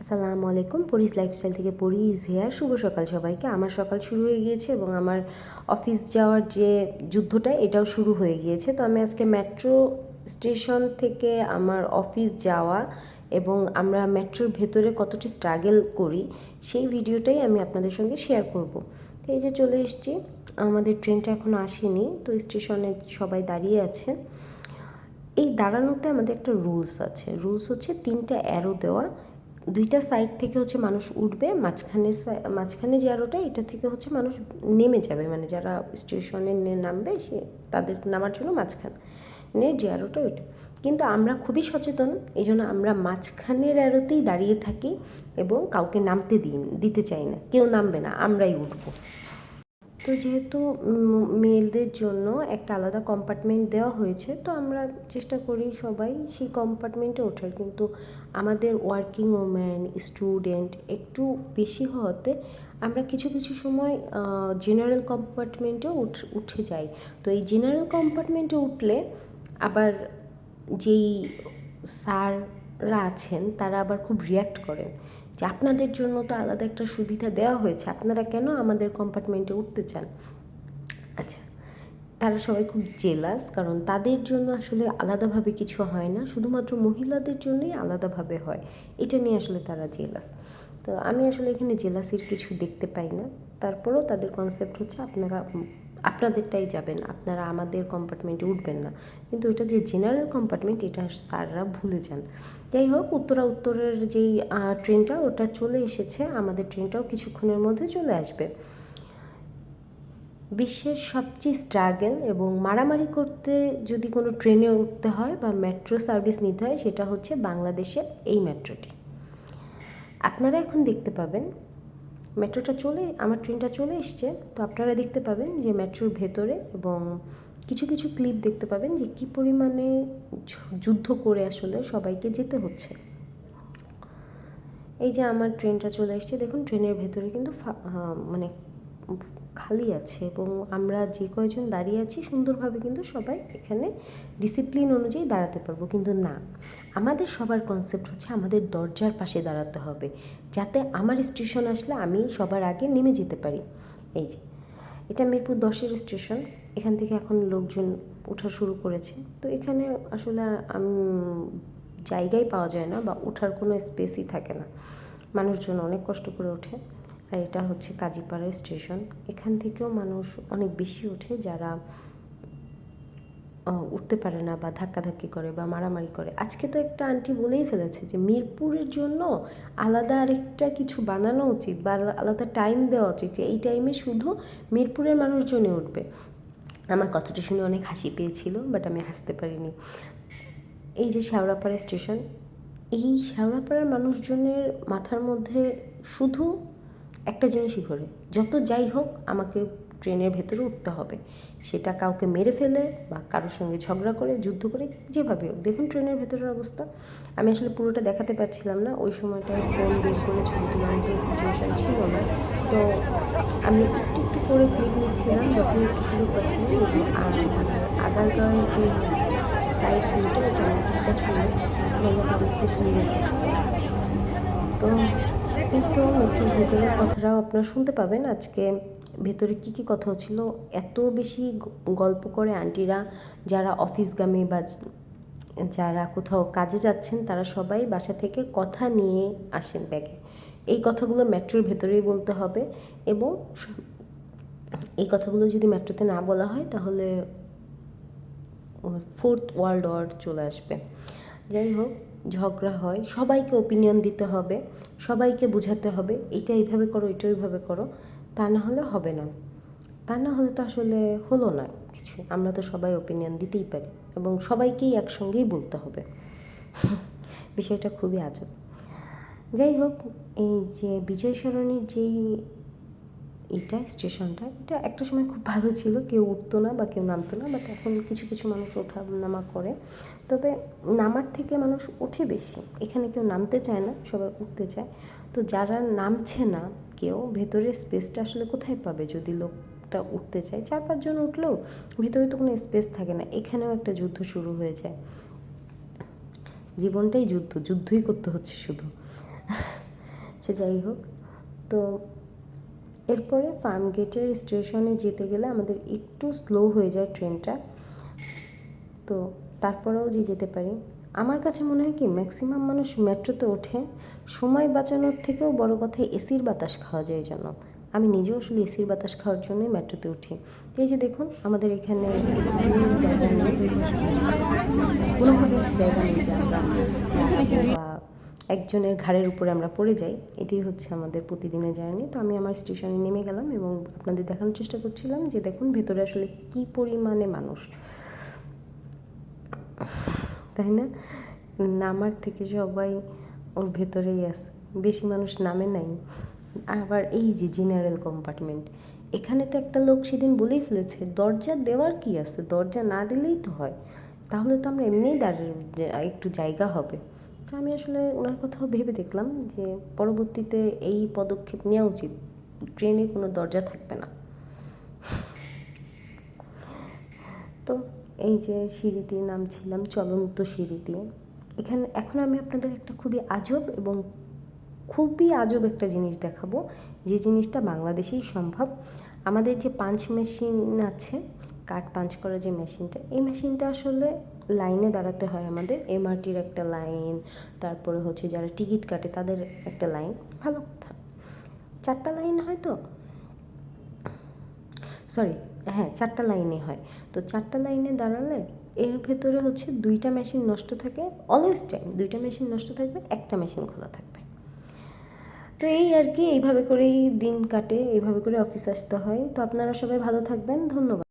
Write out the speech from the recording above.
আসসালামু আলাইকুম। পরিস লাইফস্টাইল থেকে পরিস হেয়ার। শুভ সকাল সবাইকে। আমার সকাল শুরু হয়ে গিয়েছে এবং আমার অফিস যাওয়ার যে যুদ্ধটা, এটাও শুরু হয়ে গিয়েছে। তো আমি আজকে মেট্রো স্টেশন থেকে আমার অফিস যাওয়া এবং আমরা মেট্রোর ভেতরে কতটি স্ট্রাগল করি, সেই ভিডিওটাই আমি আপনাদের সঙ্গে শেয়ার করব। তো এই যে চলে এসেছি। আমাদের ট্রেনটা এখনও আসেনি, তো স্টেশনে সবাই দাঁড়িয়ে আছে। এই দাঁড়ানোতে আমাদের একটা রুলস আছে। রুলস হচ্ছে তিনটা অ্যারো দেওয়া দুইটা সাইড থেকে হচ্ছে মানুষ উঠবে মাঝখানের মাঝখানে যে আরোটা এটা থেকে হচ্ছে মানুষ নেমে যাবে। মানে যারা স্টেশনে নামবে, সে তাদের নামার জন্য মাঝখানে যে আরোটা ওইটা। কিন্তু আমরা খুবই সচেতন এই জন্য আমরা মাঝখানের অ্যারোতেই দাঁড়িয়ে থাকি এবং কাউকে নামতে দিই, দিতে চাই না। কেউ নামবে না, আমরাই উঠবো। তো যেহেতু মেয়েদের জন্য একটা আলাদা কম্পার্টমেন্ট দেওয়া হয়েছে, তো আমরা চেষ্টা করি সবাই সেই কম্পার্টমেন্টে ওঠার। কিন্তু আমাদের ওয়ার্কিং ওম্যান স্টুডেন্ট একটু বেশি হওয়াতে আমরা কিছু কিছু সময় জেনারেল কম্পার্টমেন্টেও উঠে যাই। তো এই জেনারেল কম্পার্টমেন্টে উঠলে আবার যেই স্যাররা আছেন, তারা আবার খুব রিয়্যাক্ট করেন। যে আপনাদের জন্য তো আলাদা একটা সুবিধা দেওয়া হয়েছে। আপনারা কেন আমাদের কম্পার্টমেন্টে উঠতে চান? আচ্ছা তারা সবাই খুব জেলাস কারণ তাদের জন্য আসলে আলাদাভাবে কিছু হয় না। শুধুমাত্র মহিলাদের জন্যই আলাদাভাবে হয়। এটা নিয়ে আসলে তারা জেলাস তো আমি আসলে এখানে জেলাসির কিছু দেখতে পাই না। তারপরেও তাদের কনসেপ্ট হচ্ছে আপনারা আপনাদেরটাই যাবেন, আপনারা আমাদের কম্পার্টমেন্টে উঠবেন না। কিন্তু এটা যে জেনারেল কম্পার্টমেন্ট এটা স্যাররা ভুলে যান। যাই হোক, উত্তরা উত্তরের যেই ট্রেনটা, ওটা চলে এসেছে। আমাদের ট্রেনটাও কিছুক্ষণের মধ্যে চলে আসবে। বিশ্বের সবচেয়ে স্ট্রাগল এবং মারামারি করতে যদি কোনো ট্রেনে উঠতে হয় বা মেট্রো সার্ভিস নিতে হয়, সেটা হচ্ছে বাংলাদেশের এই মেট্রোটি আপনারা এখন দেখতে পাবেন মেট্রোটা চলে, আমার ট্রেনটা চলে এসছে। তো আপনারা দেখতে পাবেন যে মেট্রোর ভেতরে এবং কিছু কিছু ক্লিপ দেখতে পাবেন যে কি পরিমাণে যুদ্ধ করে আসলে সবাইকে যেতে হচ্ছে। এই যে আমার ট্রেনটা চলে এসছে, দেখুন, ট্রেনের ভেতরে কিন্তু মানে খালি আছে এবং আমরা যে কয়জন দাঁড়িয়ে আছি সুন্দরভাবে কিন্তু সবাই এখানে ডিসিপ্লিন অনুযায়ী দাঁড়াতে পারব, কিন্তু না। আমাদের সবার কনসেপ্ট হচ্ছে আমাদের দরজার পাশে দাঁড়াতে হবে, যাতে আমার স্টেশন আসলে আমি সবার আগে নেমে যেতে পারি। এই যে, এটা মিরপুর দশের স্টেশন এখান থেকে এখন লোকজন ওঠা শুরু করেছে। তো এখানে আসলে জায়গাই পাওয়া যায় না বা ওঠার কোনো স্পেসই থাকে না। মানুষজন অনেক কষ্ট করে ওঠে। আর এটা হচ্ছে কাজীপাড়া স্টেশন। এখান থেকেও মানুষ অনেক বেশি ওঠে যারা উঠতে পারে না বা ধাক্কাধাক্কি করে বা মারামারি করে। আজকে তো একটা আন্টি বলেই ফেলেছে যে মিরপুরের জন্য আলাদা আরেকটা কিছু বানানো উচিত বা আলাদা টাইম দেওয়া উচিত যে এই টাইমে শুধু মিরপুরের মানুষজনই উঠবে। আমার কথাটা শুনে অনেক হাসি পেয়েছিল বাট আমি হাসতে পারিনি। এই যে শ্যাওড়াপাড়া স্টেশন, এই শ্যাওড়াপাড়ার মানুষজনের মাথার মধ্যে শুধু একটা জিনিসই ঘোরে যত যাই হোক, আমাকে ট্রেনের ভেতরে উঠতে হবে। সেটা কাউকে মেরে ফেলে বা কারোর সঙ্গে ঝগড়া করে, যুদ্ধ করে, যেভাবে হোক। দেখুন ট্রেনের ভেতরের অবস্থা। আমি আসলে পুরোটা দেখাতে পারছিলাম না। ওই সময়টায় ফোন বের করে ছবি তোলার মতো সিচুয়েশান ছিল না। তো আমি একটু একটু করে ক্লিক নিচ্ছিলাম, যখন একটু সুযোগ পাচ্ছিলাম। আগারগাঁও যে সাইড ভিউটা এটা আমার খুব সুন্দর তো এই তো মেট্রোর ভেতরের কথাটাও আপনারা শুনতে পাবেন। আজকে ভেতরে কী কী কথা হচ্ছিল? এত বেশি গল্প করে আন্টিরা যারা অফিসগামী বা যারা কোথাও কাজে যাচ্ছেন, তারা সবাই বাসা থেকে কথা নিয়ে আসেন ব্যাগে। এই কথাগুলো মেট্রোর ভেতরেই বলতে হবে এবং এই কথাগুলো যদি মেট্রোতে না বলা হয়, তাহলে ফোর্থ ওয়ার্ল্ড ওয়ার চলে আসবে। যাই হোক ঝগড়া হয়, সবাইকে ওপিনিয়ন দিতে হবে, সবাইকে বোঝাতে হবে, এটা এইভাবে করো, এটা ওইভাবে করো, তা না হলে হবে না। তা না হলে তো আসলে হলো না কিছু। আমরা তো সবাই ওপিনিয়ন দিতেই পারি এবং সবাইকেই একসঙ্গেই বলতে হবে। বিষয়টা খুবই আজব। যাই হোক, এই যে বিজয় সরণির যেই এটা, স্টেশনটা, এটা একটা সময় খুব ভালো ছিল। কেউ উঠতো না বা কেউ নামতো না বাট এখন কিছু কিছু মানুষ ওঠা নামা করে। তবে নামার থেকে মানুষ ওঠে বেশি। এখানে কেউ নামতে চায় না, সবাই উঠতে চায়। তো যারা নামছে না, কেউ ভেতরের স্পেসটা আসলে কোথায় পাবে? যদি লোকটা উঠতে চায়, চার পাঁচজন উঠলেও ভেতরে তো কোনো স্পেস থাকে না। এখানেও একটা যুদ্ধ শুরু হয়ে যায়। জীবনটাই যুদ্ধ, যুদ্ধই করতে হচ্ছে শুধু। সে যাই হোক। তো এরপরে ফার্ম গেটের স্টেশনে যেতে গেলে আমাদের একটু স্লো হয়ে যায় ট্রেনটা তো তারপরেও যে যেতে পারি। আমার কাছে মনে হয় কি ম্যাক্সিমাম মানুষ মেট্রোতে ওঠে, সময় বাঁচানোর থেকেও বড় কথা এসির বাতাস খাওয়া যায় যেন। আমি নিজেও আসলে এসির বাতাস খাওয়ার জন্যই মেট্রোতে উঠি। এই যে দেখুন, আমাদের এখানে কোনোভাবে একজনের ঘাড়ের উপরে আমরা পড়ে যাই, এটাই হচ্ছে আমাদের প্রতিদিনের জার্নি। তো আমি আমার স্টেশনে নেমে গেলাম এবং আপনাদের দেখানোর চেষ্টা করছিলাম যে দেখুন, ভেতরে আসলে কি পরিমাণে মানুষ। তাই না? নামার থেকে সবাই ওর ভেতরেই আছে। বেশি মানুষ নামে নাই। আবার এই যে জেনারেল কম্পার্টমেন্ট এখানে তো একটা লোক সেদিন বলেই ফেলেছে, দরজা দেওয়ার কি আছে? দরজা না দিলেই তো হয়। তাহলে তো আমরা এমনিই দাঁড়িয়ে একটু জায়গা হবে। তো আমি আসলে ওনার কথাও ভেবে দেখলাম যে, পরবর্তীতে এই পদক্ষেপ নেওয়া উচিত। ট্রেনে কোনো দরজা থাকবে না। এই যে সিঁড়ি দিয়ে নামছিলাম চলন্ত সিঁড়ি দিয়ে এখানে এখন আমি আপনাদের একটা খুবই আজব এবং খুবই আজব একটা জিনিস দেখাবো। যে জিনিসটা বাংলাদেশেই সম্ভব। আমাদের যে পাঞ্চ মেশিন আছে, কাঠ পাঞ্চ করার যে মেশিনটা, এই মেশিনটা আসলে লাইনে দাঁড়াতে হয় আমাদের। এমআরটির একটা লাইন, তারপরে হচ্ছে যারা টিকিট কাটে তাদের একটা লাইন। ভালো কথা। চারটা লাইন হয় তো? সরি হ্যাঁ চারটা লাইনে হয়। তো চারটা লাইনে দাঁড়ালে এর ভেতরে হচ্ছে দুইটা মেশিন নষ্ট থাকে অলওয়েজ টাইম দুইটা মেশিন নষ্ট থাকবে, একটা মেশিন খোলা থাকবে। তো এই আর কি, এইভাবে করেই দিন কাটে, এইভাবে করে অফিস আসতে হয়। তো আপনারা সবাই ভালো থাকবেন, ধন্যবাদ।